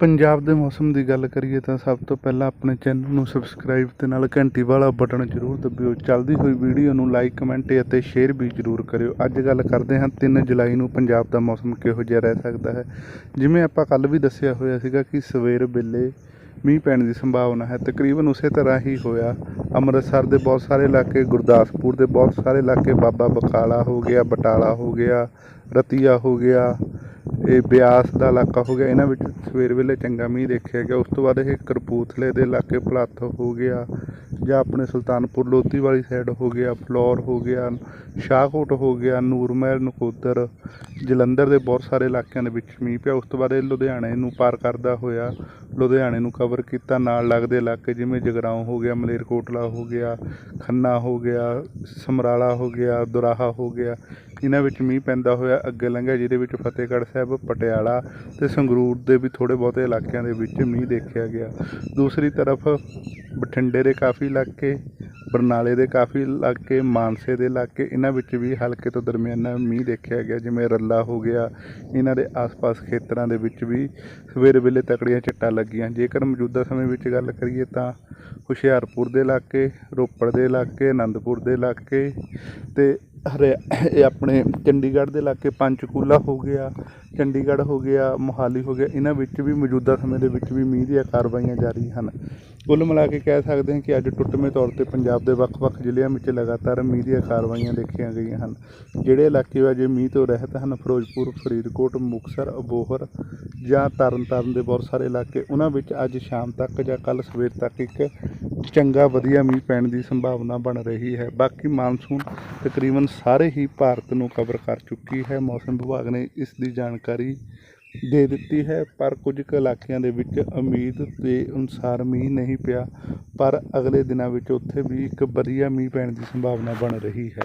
ਪੰਜਾਬ ਦੇ ਮੌਸਮ ਦੀ ਗੱਲ ਕਰੀਏ ਤਾਂ ਸਭ ਤੋਂ ਪਹਿਲਾਂ ਆਪਣੇ ਚੈਨਲ ਨੂੰ ਸਬਸਕ੍ਰਾਈਬ ਤੇ ਨਾਲ ਘੰਟੀ ਵਾਲਾ ਬਟਨ ਜ਼ਰੂਰ ਦਬਿਓ। ਚੱਲਦੀ ਹੋਈ ਵੀਡੀਓ ਨੂੰ ਲਾਈਕ ਕਮੈਂਟ ਅਤੇ ਸ਼ੇਅਰ ਵੀ ਜ਼ਰੂਰ ਕਰਿਓ। ਅੱਜ ਗੱਲ ਕਰਦੇ ਹਾਂ 3 ਜੁਲਾਈ ਨੂੰ ਪੰਜਾਬ ਦਾ ਮੌਸਮ ਕਿਹੋ ਜਿਹਾ ਰਹਿ ਸਕਦਾ ਹੈ। ਜਿਵੇਂ ਆਪਾਂ ਕੱਲ ਵੀ ਦੱਸਿਆ ਹੋਇਆ ਸੀਗਾ ਕਿ ਸਵੇਰ ਵੇਲੇ ਮੀਂਹ ਪੈਣ ਦੀ ਸੰਭਾਵਨਾ ਹੈ। ਤਕਰੀਬਨ ਉਸੇ ਤਰ੍ਹਾਂ ਹੀ ਹੋਇਆ। ਅੰਮ੍ਰਿਤਸਰ ਦੇ ਬਹੁਤ ਸਾਰੇ ਇਲਾਕੇ, ਗੁਰਦਾਸਪੁਰ ਦੇ ਬਹੁਤ ਸਾਰੇ ਇਲਾਕੇ, ਬਾਬਾ ਬਕਾਲਾ ਹੋ ਗਿਆ, ਬਟਾਲਾ ਹੋ ਗਿਆ, ਰਤੀਆ ਹੋ ਗਿਆ ਇਹ ਬਿਆਸ ਦਾ ਇਲਾਕਾ ਹੋ ਗਿਆ। ਇਹਨਾਂ ਵਿੱਚ ਸਵੇਰ ਵੇਲੇ ਚੰਗਾ ਮੀਂਹ ਦੇਖਿਆ ਗਿਆ। ਉਸ ਤੋਂ ਬਾਅਦ ਇਹ ਕਰਪੂਥਲੇ ਦੇ ਇਲਾਕੇ ਭਲੱਥ ਹੋ ਗਿਆ ਜਾਂ ਆਪਣੇ ਸੁਲਤਾਨਪੁਰ ਲੋਧੀ ਵਾਲੀ ਸਾਈਡ ਹੋ ਗਿਆ, ਫਲੋਰ ਹੋ ਗਿਆ, ਸ਼ਾਹਕੋਟ ਹੋ ਗਿਆ, ਨੂਰਮਹਿਲ, ਨਕੋਦਰ, ਜਲੰਧਰ ਦੇ ਬਹੁਤ ਸਾਰੇ ਇਲਾਕਿਆਂ ਦੇ ਵਿੱਚ ਮੀਂਹ ਪਿਆ। ਉਸ ਤੋਂ ਬਾਅਦ ਇਹ ਲੁਧਿਆਣੇ ਨੂੰ ਪਾਰ ਕਰਦਾ ਹੋਇਆ। ਲੁਧਿਆਣੇ ਨੂੰ ਕਵਰ ਕੀਤਾ ਨਾਲ ਲੱਗਦੇ ਇਲਾਕੇ ਜਿਵੇਂ ਜਗਰਾਉਂ ਹੋ ਗਿਆ, ਮਲੇਰਕੋਟਲਾ ਹੋ ਗਿਆ, ਖੰਨਾ ਹੋ ਗਿਆ, ਸਮਰਾਲਾ ਹੋ ਗਿਆ, ਦੁਰਾਹਾ ਹੋ ਗਿਆ। ਇਹਨਾਂ ਵਿੱਚ ਮੀਂਹ ਪੈਂਦਾ ਹੋਇਆ, ਅੱਗੇ ਲੰਘਿਆ ਜਿਹਦੇ ਵਿੱਚ ਫਤਿਹਗੜ੍ਹ ਸਾਹਿਬ, ਪਟਿਆਲਾ ਤੇ ਸੰਗਰੂਰ ਦੇ ਵੀ ਥੋੜ੍ਹੇ ਬਹੁਤੇ ਇਲਾਕਿਆਂ ਦੇ ਵਿੱਚ ਮੀਂਹ ਦੇਖਿਆ ਗਿਆ। ਦੂਸਰੀ ਤਰਫ ਬਠਿੰਡੇ ਦੇ ਕਾਫੀ ਇਲਾਕੇ, ਬਰਨਾਲੇ ਦੇ ਕਾਫੀ ਇਲਾਕੇ, ਮਾਨਸੇ ਦੇ ਇਲਾਕੇ, ਇਹਨਾਂ ਵਿੱਚ ਵੀ ਹਲਕੇ ਤੋਂ ਦਰਮਿਆਨਾ ਮੀਂਹ ਦੇਖਿਆ ਗਿਆ, ਜਿਵੇਂ ਰੱਲਾ ਹੋ ਗਿਆ। ਇਹਨਾਂ ਦੇ ਆਸ-ਪਾਸ ਖੇਤਰਾਂ ਦੇ ਵਿੱਚ ਵੀ ਸਵੇਰ ਵੇਲੇ ਤਕੜੀਆਂ ਚਿੱਟਾਂ ਲੱਗੀਆਂ। ਜੇਕਰ ਮੌਜੂਦਾ ਸਮੇਂ ਵਿੱਚ ਗੱਲ ਕਰੀਏ ਤਾਂ ਹੁਸ਼ਿਆਰਪੁਰ ਦੇ ਇਲਾਕੇ, ਰੋਪੜ ਦੇ ਇਲਾਕੇ ਆਨੰਦਪੁਰ ਦੇ ਇਲਾਕੇ ਤੇ ਹਰਿਆ ਇਹ ਆਪਣੇ ਚੰਡੀਗੜ੍ਹ ਦੇ ਇਲਾਕੇ ਪੰਚਕੂਲਾ ਹੋ ਗਿਆ, ਚੰਡੀਗੜ੍ਹ ਹੋ ਗਿਆ, ਮੋਹਾਲੀ ਹੋ ਗਿਆ, ਇਹਨਾਂ ਵਿੱਚ ਵੀ ਮੌਜੂਦਾ ਸਮੇਂ ਦੇ ਵਿੱਚ ਵੀ ਮੀਂਹ ਦੀਆਂ ਕਾਰਵਾਈਆਂ ਜਾਰੀ ਹਨ। ਕੁੱਲ ਮਿਲਾ ਕੇ ਕਹਿ ਸਕਦੇ ਹਾਂ ਕਿ ਅੱਜ ਟੁੱਟਵੇਂ ਤੌਰ ਤੇ ਪੰਜਾਬ ਦੇ ਵੱਖ-ਵੱਖ ਜ਼ਿਲ੍ਹਿਆਂ ਵਿੱਚ ਲਗਾਤਾਰ ਮੀਂਹ ਦੀਆਂ ਕਾਰਵਾਈਆਂ ਦੇਖੀਆਂ ਗਈਆਂ ਹਨ। ਜਿਹੜੇ ਇਲਾਕੇ ਅਜੇ ਮੀਂਹ ਤੋਂ ਰਹਿਤ ਹਨ, ਫਿਰੋਜ਼ਪੁਰ, ਫਰੀਦਕੋਟ, ਮੁਕਤਸਰ, ਅਬੋਹਰ ਜਾਂ ਤਰਨਤਾਰਨ ਦੇ ਬਹੁਤ ਸਾਰੇ ਇਲਾਕੇ, ਉਹਨਾਂ ਵਿੱਚ ਅੱਜ ਸ਼ਾਮ ਤੱਕ ਜਾਂ ਕੱਲ ਸਵੇਰ ਤੱਕ ਇੱਕ ਚੰਗਾ ਵਧੀਆ ਮੀਂਹ ਪੈਣ ਦੀ ਸੰਭਾਵਨਾ ਬਣ ਰਹੀ ਹੈ। ਬਾਕੀ ਮਾਨਸੂਨ ਤਕਰੀਬਨ ਸਾਰੇ ਹੀ ਭਾਰਤ ਨੂੰ ਕਵਰ ਕਰ ਚੁੱਕੀ ਹੈ। ਮੌਸਮ ਵਿਭਾਗ ਨੇ ਇਸ ਦੀ ਜਾਣਕਾਰੀ ਦੇ ਦਿੱਤੀ ਹੈ, ਪਰ ਕੁਝ ਕੁ ਇਲਾਕਿਆਂ ਦੇ ਵਿੱਚ ਉਮੀਦ ਦੇ ਅਨੁਸਾਰ ਮੀਂਹ ਨਹੀਂ ਪਿਆ, ਪਰ ਅਗਲੇ ਦਿਨਾਂ ਵਿੱਚ ਉੱਥੇ ਵੀ ਇੱਕ ਵਧੀਆ ਮੀਂਹ ਪੈਣ ਦੀ ਸੰਭਾਵਨਾ ਬਣ ਰਹੀ ਹੈ।